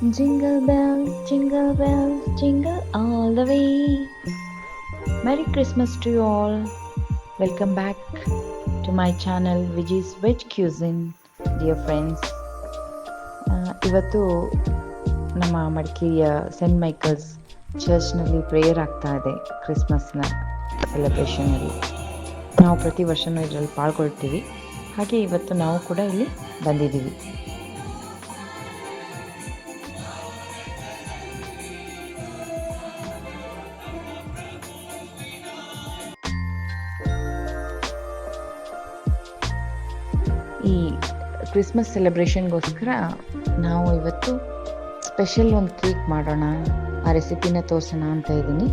Jingle bells, jingle bells, jingle all the way. Merry Christmas to you all. Welcome back to my Viji's Veg Cuisine, dear friends. ಆ, ಇವತ್ತು ನಮ್ಮ ಮಡಿಕೇರಿಯ scent Michaels ಚರ್ಚ್ನಲ್ಲಿ prayer ಆಗ್ತಾ ಇದೆ ಕ್ರಿಸ್ಮಸ್ನ ಸೆಲೆಬ್ರೇಷನಲ್ಲಿ ನಾವು ಪ್ರತಿ ವರ್ಷವೂ ಇದರಲ್ಲಿ ಪಾಲ್ಗೊಳ್ತೀವಿ ಹಾಗೆ ಇವತ್ತು ನಾವು ಕೂಡ ಇಲ್ಲಿ ಬಂದಿದ್ದೀವಿ ಕ್ರಿಸ್ಮಸ್ ಸೆಲೆಬ್ರೇಷನ್ಗೋಸ್ಕರ ನಾವು ಇವತ್ತು ಸ್ಪೆಷಲ್ ಒಂದು ಕೇಕ್ ಮಾಡೋಣ. ಆ ರೆಸಿಪಿನ ತೋರಿಸೋಣ ಅಂತ ಇದ್ದೀನಿ.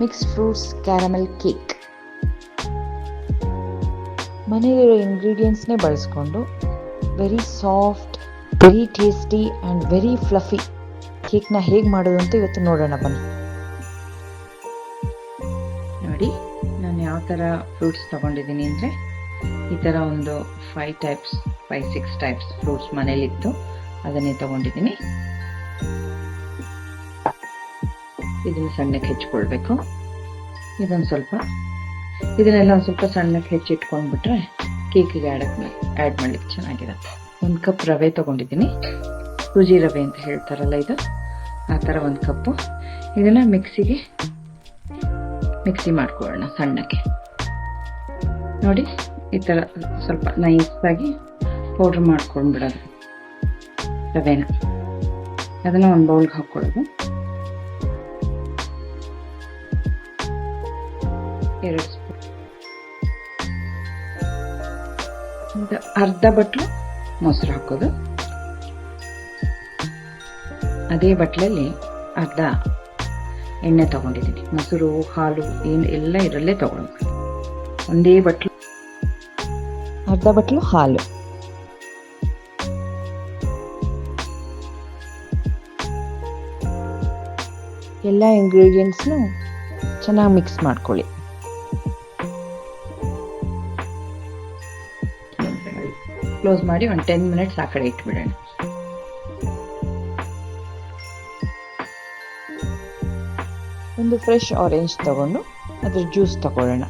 ಮಿಕ್ಸ್ ಫ್ರೂಟ್ಸ್ ಕ್ಯಾರಮೆಲ್ ಕೇಕ್ ಮನೆಯಲ್ಲಿರೋ ಇಂಗ್ರೀಡಿಯೆಂಟ್ಸ್ನೇ ಬಳಸ್ಕೊಂಡು very soft very tasty and very fluffy ಕೇಕ್ನ ಹೇಗೆ ಮಾಡೋದು ಅಂತ ಇವತ್ತು ನೋಡೋಣ, ಬನ್ನಿ. ನೋಡಿ, ನಾನು ಯಾವ ಥರ ಫ್ರೂಟ್ಸ್ ತೊಗೊಂಡಿದ್ದೀನಿ ಅಂದರೆ ಈ ಥರ ಒಂದು five types five six types fruits ಮನೇಲಿತ್ತು. ಅದನ್ನೇ ತಗೊಂಡಿದ್ದೀನಿ. ಇದನ್ನು ಸಣ್ಣಕ್ಕೆ ಹೆಚ್ಚಿಕೊಳ್ಬೇಕು ಇದೊಂದು ಸ್ವಲ್ಪ, ಇದನ್ನೆಲ್ಲ ಒಂದು ಸ್ವಲ್ಪ ಸಣ್ಣಕ್ಕೆ ಹೆಚ್ಚಿಟ್ಕೊಂಡ್ಬಿಟ್ರೆ ಕೇಕಿಗೆ ಆಡಕ್ಕೆ ಆ್ಯಡ್ ಮಾಡ್ಲಿಕ್ಕೆ ಚೆನ್ನಾಗಿರುತ್ತೆ. ಒಂದು ಕಪ್ ರವೆ ತೊಗೊಂಡಿದ್ದೀನಿ. ಸೂಜಿ ರವೆ ಅಂತ ಹೇಳ್ತಾರಲ್ಲ ಇದು. ಆ ಥರ ಒಂದು ಕಪ್ಪು ಇದನ್ನು ಮಿಕ್ಸಿಗೆ, ಮಿಕ್ಸಿ ಮಾಡ್ಕೊಳ್ಳೋಣ ಸಣ್ಣಕ್ಕೆ. ನೋಡಿ. ಈ ಥರ ಸ್ವಲ್ಪ ನೈಸಾಗಿ ಪೌಡ್ರ್ ಮಾಡ್ಕೊಂಡ್ಬಿಡೋದು. ರವೆನ. ಅದನ್ನು ಒಂದು ಬೌಲ್ಗೆ ಹಾಕ್ಕೊಳ್ಳೋದು. ಎರಡು ಸ್ಪೂನ್ ಅರ್ಧ ಬಟ್ಲು ಮೊಸರು ಹಾಕೋದು. ಅದೇ ಬಟ್ಲಲ್ಲಿ ಅರ್ಧ ಎಣ್ಣೆ ತಗೊಂಡಿದ್ದೀನಿ. ಮೊಸರು, ಹಾಲು, ಏನು ಎಲ್ಲ ಇದರಲ್ಲೇ ತಗೊಳ್ಬೇಕು. ಒಂದೇ ಬಟ್ಲು ಅರ್ಧ ಬಟ್ಲು ಹಾಲು. ಎಲ್ಲ ಇಂಗ್ರೀಡಿಯೆಂಟ್ಸ್ನು ಚೆನ್ನಾಗಿ ಮಿಕ್ಸ್ ಮಾಡ್ಕೊಳ್ಳಿ. ಕ್ಲೋಸ್ ಮಾಡಿ ಒಂದು ಟೆನ್ ಮಿನಿಟ್ಸ್ ಆ ಕಡೆ ಇಟ್ಬಿಡೋಣ. ಒಂದು ಫ್ರೆಶ್ ಆರೆಂಜ್ ತಗೊಂಡು ಅದ್ರ ಜ್ಯೂಸ್ ತಗೊಳ್ಳೋಣ.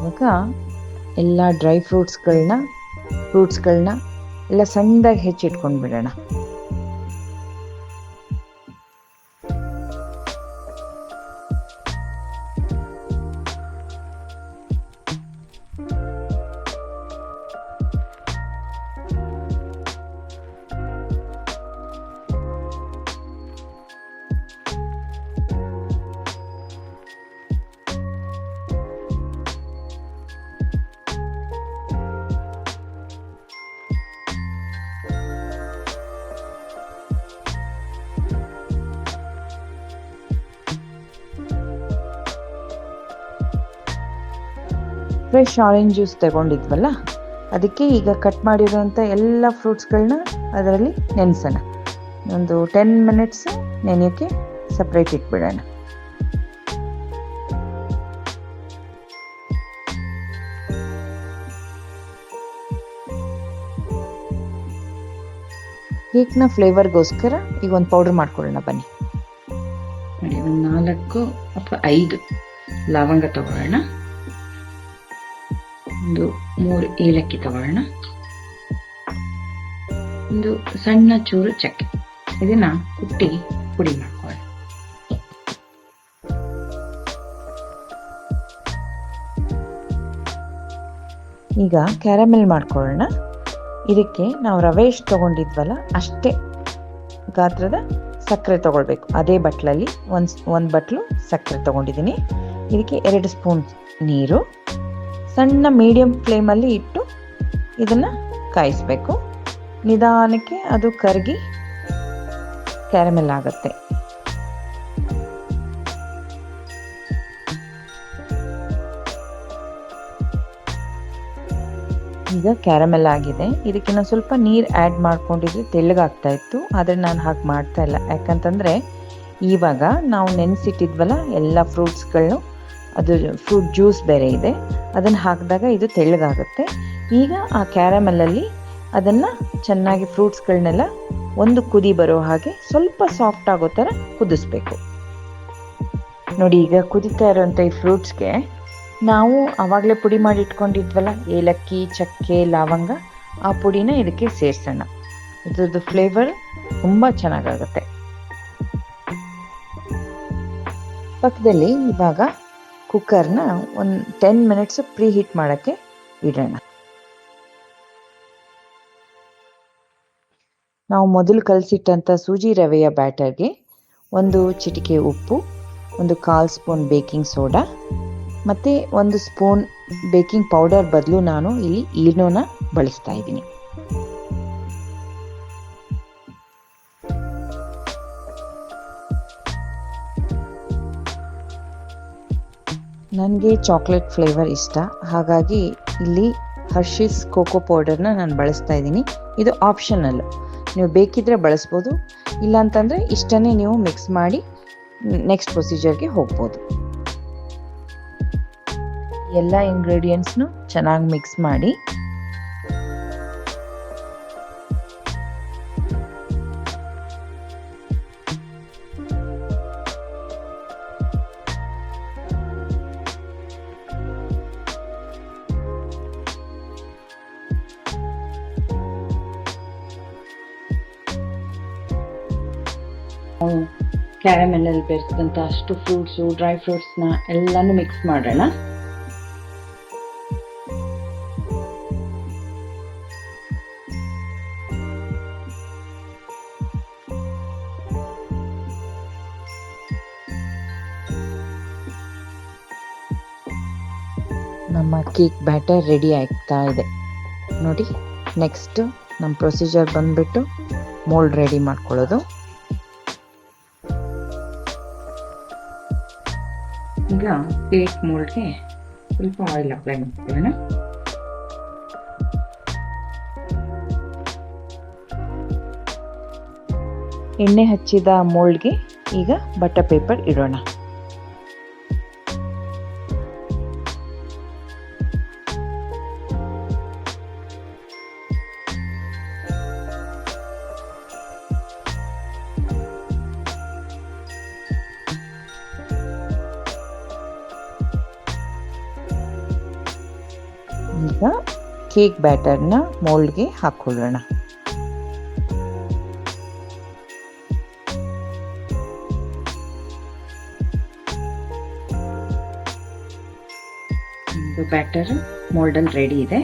ಇವಾಗ ಎಲ್ಲ ಡ್ರೈ ಫ್ರೂಟ್ಸ್ಗಳನ್ನ ಫ್ರೂಟ್ಸ್ಗಳನ್ನ ಎಲ್ಲ ಸಣ್ಣದಾಗಿ ಹೆಚ್ಚಿಟ್ಕೊಂಡು ಬಿಡೋಣ ಫ್ರೆಶ್ ಆರೆಂಜ್ ಜ್ಯೂಸ್ ತಗೊಂಡಿದ್ವಲ್ಲ? ಅದಕ್ಕೆ ಈಗ ಕಟ್ ಮಾಡಿರೋಂಥ ಎಲ್ಲ ಫ್ರೂಟ್ಸ್ಗಳನ್ನ ಅದರಲ್ಲಿ ನೆನೆಸೋಣ. ಒಂದು ಟೆನ್ ಮಿನಿಟ್ಸ್ ನೆನೆಯೋಕ್ಕೆ ಸಪ್ರೇಟ್ ಇಟ್ಬಿಡೋಣ. ಕೇಕ್ನ ಫ್ಲೇವರ್ಗೋಸ್ಕರ ಈಗ ಒಂದು ಪೌಡರ್ ಮಾಡ್ಕೊಳ್ಳೋಣ ಬನ್ನಿ. ಒಂದು ನಾಲ್ಕು ಅಥವಾ ಐದು ಲವಂಗ ತಗೊಳ್ಳೋಣ. ಒಂದು ಮೂರು ಏಲಕ್ಕಿ ತಗೊಳ್ಳೋಣ ಒಂದು ಸಣ್ಣ ಚೂರು ಚಕ್ಕೆ. ಇದನ್ನ ಕುಟ್ಟಿ ಪುಡಿ ಮಾಡ್ಕೊಳ್ಳಿ ಈಗ ಕ್ಯಾರಮೆಲ್ ಮಾಡ್ಕೊಳ್ಳೋಣ. ಇದಕ್ಕೆ ನಾವು ರವೆ ಎಷ್ಟು ತೊಗೊಂಡಿದ್ವಲ್ಲ, ಅಷ್ಟೇ ಗಾತ್ರದ ಸಕ್ಕರೆ ತಗೊಳ್ಬೇಕು. ಅದೇ ಬಟ್ಲಲ್ಲಿ ಒಂದು ಒಂದು ಬಟ್ಲು ಸಕ್ಕರೆ ತಗೊಂಡಿದ್ದೀನಿ. ಇದಕ್ಕೆ ಎರಡು ಸ್ಪೂನ್ ನೀರು. ಸಣ್ಣ ಮೀಡಿಯಂ ಫ್ಲೇಮಲ್ಲಿ ಇಟ್ಟು ಇದನ್ನು ಕಾಯಿಸ್ಬೇಕು. ನಿಧಾನಕ್ಕೆ ಅದು ಕರಗಿ ಕ್ಯಾರಮೆಲ್ ಆಗುತ್ತೆ. ಈಗ ಕ್ಯಾರಮೆಲ್ ಆಗಿದೆ. ಇದಕ್ಕಿನ್ನ ಸ್ವಲ್ಪ ನೀರು ಆ್ಯಡ್ ಮಾಡ್ಕೊಂಡಿದ್ರೆ ತೆಳ್ಳಗಾಗ್ತಾ ಇತ್ತು. ಆದರೆ ನಾನು ಹಾಗೆ ಮಾಡ್ತಾ ಇಲ್ಲ. ಯಾಕಂತಂದರೆ ಇವಾಗ ನಾವು ನೆನೆಸಿಟ್ಟಿದ್ವಲ್ಲ, ಎಲ್ಲ ಫ್ರೂಟ್ಸ್ಗಳನ್ನು ಅದು ಫ್ರೂಟ್ ಜ್ಯೂಸ್ ಬೇರೆ ಇದೆ. ಅದನ್ನು ಹಾಕಿದಾಗ ಇದು ತೆಳ್ಳಗಾಗುತ್ತೆ. ಈಗ ಆ ಕ್ಯಾರಮಲಲ್ಲಿ ಅದನ್ನು ಚೆನ್ನಾಗಿ ಫ್ರೂಟ್ಸ್ಗಳನ್ನೆಲ್ಲ ಒಂದು ಕುದಿ ಬರೋ ಹಾಗೆ ಸ್ವಲ್ಪ ಸಾಫ್ಟ್ ಆಗೋ ಥರ ಕುದಿಸ್ಬೇಕು. ನೋಡಿ ಈಗ ಕುದಿತಾ ಇರೋವಂಥ ಈ ಫ್ರೂಟ್ಸ್ಗೆ ನಾವು ಆವಾಗಲೇ ಪುಡಿ ಮಾಡಿ ಇಟ್ಕೊಂಡಿದ್ವಲ್ಲ, ಏಲಕ್ಕಿ, ಚಕ್ಕೆ, ಲವಂಗ, ಆ ಪುಡಿನ ಇದಕ್ಕೆ ಸೇರಿಸೋಣ. ಇದ್ರದ್ದು ಫ್ಲೇವರ್ ತುಂಬ ಚೆನ್ನಾಗಾಗುತ್ತೆ. ಪಕ್ಕದಲ್ಲಿ ಇವಾಗ ಕುಕ್ಕರ್ನ ಒಂದು ಟೆನ್ ಮಿನಿಟ್ಸ್ ಪ್ರೀ ಹೀಟ್ ಮಾಡೋಕ್ಕೆ ಇಡೋಣ. ನಾವು ಮೊದಲು ಕಲಸಿಟ್ಟಂಥ ಸೂಜಿ ರವೆಯ ಬ್ಯಾಟರ್ಗೆ ಒಂದು ಚಿಟಿಕೆ ಉಪ್ಪು, ಒಂದು ಕಾಲು ಸ್ಪೂನ್ ಬೇಕಿಂಗ್ ಸೋಡಾ, ಮತ್ತು ಒಂದು ಸ್ಪೂನ್ ಬೇಕಿಂಗ್ ಪೌಡರ್ ಬದಲು ನಾನು ಇಲ್ಲಿ ಈರ್ನೋನ ಬಳಸ್ತಾ ಇದ್ದೀನಿ. ನನಗೆ ಚಾಕ್ಲೇಟ್ ಫ್ಲೇವರ್ ಇಷ್ಟ. ಹಾಗಾಗಿ ಇಲ್ಲಿ ಹರ್ಷೀಸ್ ಕೋಕೋ ಪೌಡರ್ನ ನಾನು ಬಳಸ್ತಾ ಇದ್ದೀನಿ. ಇದು ಆಪ್ಷನಲ್ ನೀವು ಬೇಕಿದ್ರೆ ಬಳಸ್ಬೋದು, ಇಲ್ಲಾಂತಂದರೆ ಇಷ್ಟನ್ನೇ ನೀವು ಮಿಕ್ಸ್ ಮಾಡಿ ನೆಕ್ಸ್ಟ್ ಪ್ರೊಸೀಜರ್ಗೆ ಹೋಗ್ಬೋದು. ಎಲ್ಲ ಇಂಗ್ರೀಡಿಯೆಂಟ್ಸ್ನು ಚೆನ್ನಾಗಿ ಮಿಕ್ಸ್ ಮಾಡಿ. ಕ್ಯಾರಮೆಲ್ಲಲ್ಲಿ ಬೆರೆಸಿದಂಥ ಅಷ್ಟು ಫ್ರೂಟ್ಸು ಡ್ರೈ ಫ್ರೂಟ್ಸ್ನ ಎಲ್ಲನೂ ಮಿಕ್ಸ್ ಮಾಡೋಣ. ನಮ್ಮ ಕೇಕ್ ಬ್ಯಾಟರ್ ರೆಡಿ ಆಗ್ತಾ ಇದೆ. ನೋಡಿ ನೆಕ್ಸ್ಟ್ ನಮ್ಮ ಪ್ರೊಸೀಜರ್ ಬಂದ್ಬಿಟ್ಟು ಮೋಲ್ಡ್ ರೆಡಿ ಮಾಡ್ಕೊಳ್ಳೋದು. ಈಗ ಕೇಕ್ ಮೋಲ್ಡ್ಗೆ ಸ್ವಲ್ಪ ಆಯಿಲ್ ಅಪ್ಲೈ ಮಾಡ್ಕೊಳ್ಳೋಣ. ಎಣ್ಣೆ ಹಚ್ಚಿದ ಮೋಲ್ಡ್ಗೆ ಈಗ ಬಟ್ಟೆ ಪೇಪರ್ ಇಡೋಣ. ಕೇಕ್ ಬ್ಯಾಟರ್ನ ಮೋಲ್ಡ್ಗೆ ಹಾಕೊಳ್ಳೋಣ. ಇದು ಬ್ಯಾಟರ್ ಮೋಲ್ಡಲ್ಲಿ ರೆಡಿ ಇದೆ.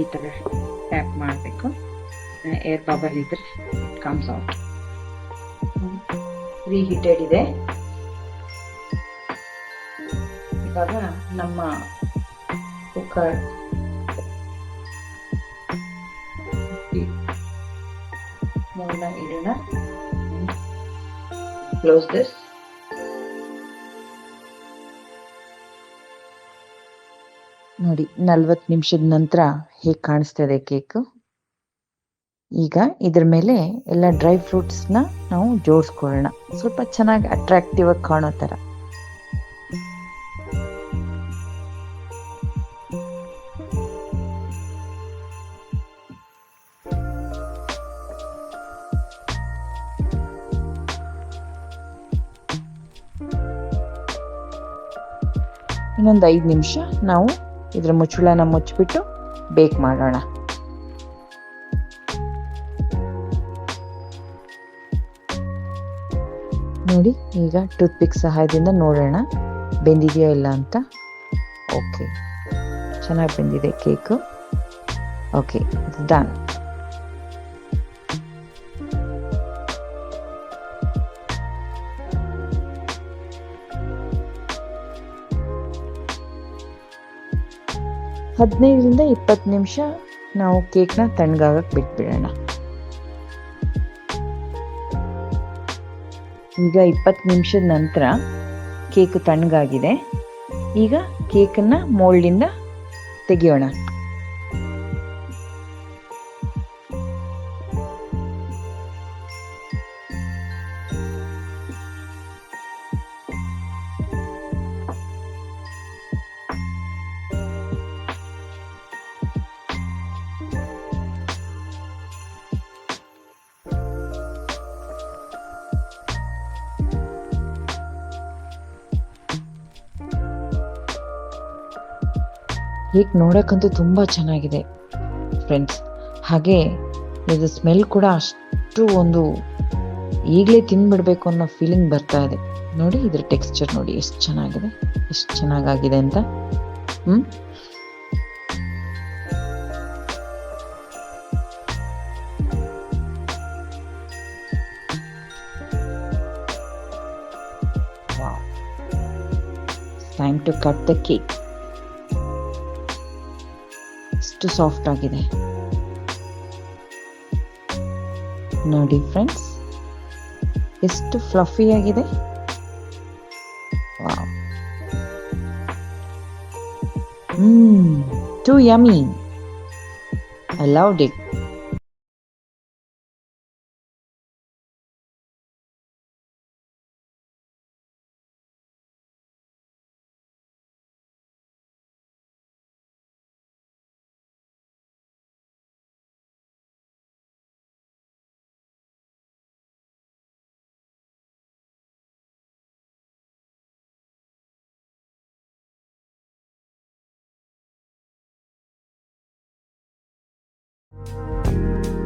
ಈ ಥರ ಟ್ಯಾಪ್ ಮಾಡಬೇಕು. ಏರ್ ಬಬಲ್ ಇದ್ರೆ ಕಮ್ಸ್ ಔಟ್. ಪ್ರೀ ಇದೆ. ಇವಾಗ ನಮ್ಮ ಕುಕ್ಕರ್ ಮೂರನ್ನ ಇಡೋಣ ಕ್ಲೋಸ್ ದಿಸ್ ನೋಡಿ, ನಲ್ವತ್ತು ನಿಮಿಷದ ನಂತರ ಹೇಗೆ ಕಾಣಿಸ್ತದೆ ಕೇಕು? ಈಗ ಇದ್ರ ಮೇಲೆ ಎಲ್ಲ ಡ್ರೈ ಫ್ರೂಟ್ಸ್ನ ನಾವು ಜೋಡಿಸ್ಕೊಳ್ಳೋಣ. ಸ್ವಲ್ಪ ಚೆನ್ನಾಗಿ ಅಟ್ರಾಕ್ಟಿವ್ ಆಗಿ ಕಾಣೋ ಥರ. ಇನ್ನೊಂದು ಐದು ನಿಮಿಷ ನಾವು ಇದರ ಮುಚ್ಚಳನ ಮುಚ್ಚಿಬಿಟ್ಟು ಬೇಕ್ ಮಾಡೋಣ. ನೋಡಿ, ಈಗ ಟೂತ್ ಪಿಕ್ ಸಹಾಯದಿಂದ ನೋಡೋಣ. ಬೆಂದಿದೆಯೋ ಇಲ್ಲ ಅಂತ? ಓಕೆ ಚೆನ್ನಾಗಿ ಬೆಂದಿದೆ ಕೇಕು. Okay done. ಹದಿನೈದರಿಂದ ಇಪ್ಪತ್ತು ನಿಮಿಷ ನಾವು ಕೇಕ್ನ ತಣ್ಣಗಾಗಕ್ಕೆ ಬಿಟ್ಬಿಡೋಣ. ಈಗ ಇಪ್ಪತ್ತು ನಿಮಿಷದ ನಂತರ ಕೇಕ್ ತಣ್ಣಗಾಗಿದೆ. ಈಗ ಕೇಕನ್ನು ಮೋಲ್ಡಿಂದ ತೆಗಿಯೋಣ. ಈಗ ನೋಡೋಕ್ಕಂತೂ ತುಂಬ ಚೆನ್ನಾಗಿದೆ ಫ್ರೆಂಡ್ಸ್ ಹಾಗೆ ಇದು ಸ್ಮೆಲ್ ಕೂಡ ಅಷ್ಟು ಒಂದು ಈಗಲೇ ತಿಂದ್ಬಿಡ್ಬೇಕು ಅನ್ನೋ ಫೀಲಿಂಗ್ ಬರ್ತಾ ಇದೆ. ನೋಡಿ ಇದ್ರ ಟೆಕ್ಸ್ಚರ್ ನೋಡಿ ಎಷ್ಟು ಚೆನ್ನಾಗಿದೆ, ಎಷ್ಟು ಚೆನ್ನಾಗಾಗಿದೆ ಅಂತ. ಹ್ಞೂ time to cut the cake ಎಷ್ಟು ಸಾಫ್ಟ್ ಆಗಿದೆ. ನೋಡಿ ಫ್ರೆಂಡ್ಸ್ ಎಷ್ಟು ಫ್ಲಫಿ ಆಗಿದೆ. ಹ್ಮ್ too yummy I love it Música